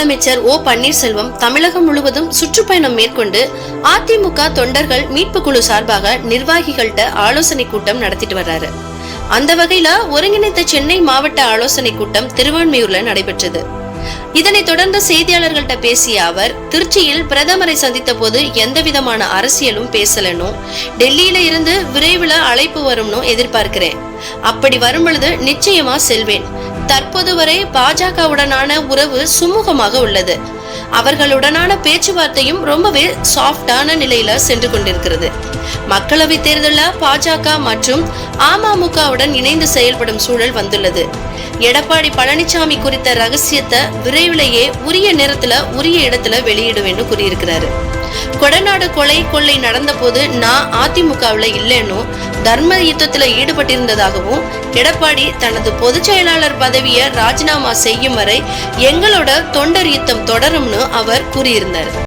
முதலமைச்சர் ஓ பன்னீர்செல்வம் தமிழகம் முழுவதும் சுற்றுப்பயணம் மேற்கொண்டு அதிமுக தொண்டர்கள் மீட்பு குழு சார்பாக நிர்வாகிகள்கிட்ட ஆலோசனை கூட்டம் நடத்திட்டு வர்றாரு. அந்த வகையில ஒருங்கிணைந்த சென்னை மாவட்ட ஆலோசனை கூட்டம் திருவான்மையூர்ல நடைபெற்றது. இதனைத் தொடர்ந்து செய்தியாளர்கள்ட்ட பேசிய அவர் திருச்சியில் பிரதமரை சந்தித்த போது எந்த விதமான அரசியலும் பேசலனும் டெல்லியில இருந்து விரைவில் அழைப்பு வரும்னு எதிர்பார்க்கிறேன். அப்படி வரும் பொழுது நிச்சயமா செல்வேன். தற்போது வரை பாஜகவுடனான உறவு சுமூகமாக உள்ளது. அவர்களுடனான பேச்சுவார்த்தையும் ரொம்பவே சாஃப்டான நிலையில சென்று கொண்டிருக்கிறது. மக்களவை தேர்தலில் பாஜக மற்றும் அமமுகவுடன் இணைந்து செயல்படும் சூழல் வந்துள்ளது. எடப்பாடி பழனிசாமி குறித்த ரகசியத்தை விரைவிலேயே உரிய நேரத்துல உரிய இடத்துல வெளியிடுவேன்னு கூறியிருக்கிறாரு. கொடநாடு கொலை கொள்ளை நடந்தபோது நான் அதிமுகவில் இல்லைன்னு தர்ம யுத்தத்தில் ஈடுபட்டிருந்ததாகவும் எடப்பாடி தனது பொதுச் செயலாளர் பதவியை ராஜினாமா செய்யும் வரை எங்களோட தொண்டர் யுத்தம் தொடரும்னு அவர் கூறியிருந்தார்.